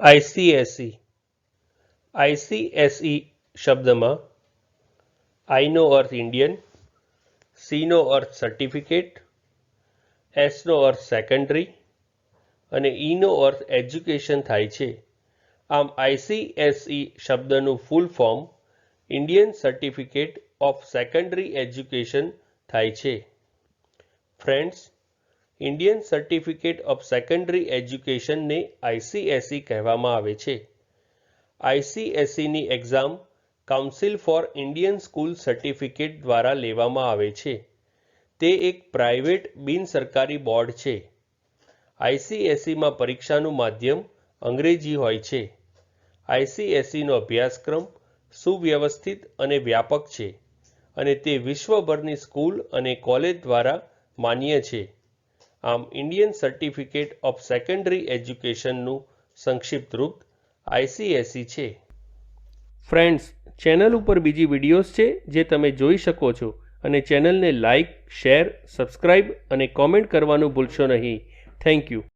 આઈસીએસઈ ICSE શબ્દમાં આઈનો અર્થ ઇન્ડિયન સીનો અર્થ સર્ટિફિકેટ એસનો અર્થ સેકન્ડરી અને ઈનો અર્થ એજ્યુકેશન થાય છે. આમ આઈસીએસઈ શબ્દનું full form Indian certificate of secondary education થાય છે. Friends Indian certificate of secondary એજ્યુકેશનને આઈસીએસઈ કહેવામાં આવે છે. આઈસીએસઈની exam council for Indian school certificate દ્વારા લેવામાં આવે છે. તે એક પ્રાઇવેટ બિનસરકારી બોર્ડ છે. આઈસીએસઈમાં પરીક્ષાનું માધ્યમ અંગ્રેજી હોય છે. આઈસીએસઈનો અભ્યાસક્રમ સુવ્યવસ્થિત અને વ્યાપક છે અને તે વિશ્વભરની સ્કૂલ અને કોલેજ દ્વારા માન્ય છે. આમ ઇન્ડિયન સર્ટિફિકેટ ઓફ સેકન્ડરી એજ્યુકેશનનું સંક્ષિપ્ત રૂપ આઈસીએસઈ છે. ફ્રેન્ડ્સ, ચેનલ ઉપર બીજી વિડીયોઝ છે જે તમે જોઈ શકો છો અને ચેનલને લાઇક શેર, સબસ્ક્રાઇબ અને કોમેન્ટ કરવાનું ભૂલશો નહીં. Thank you.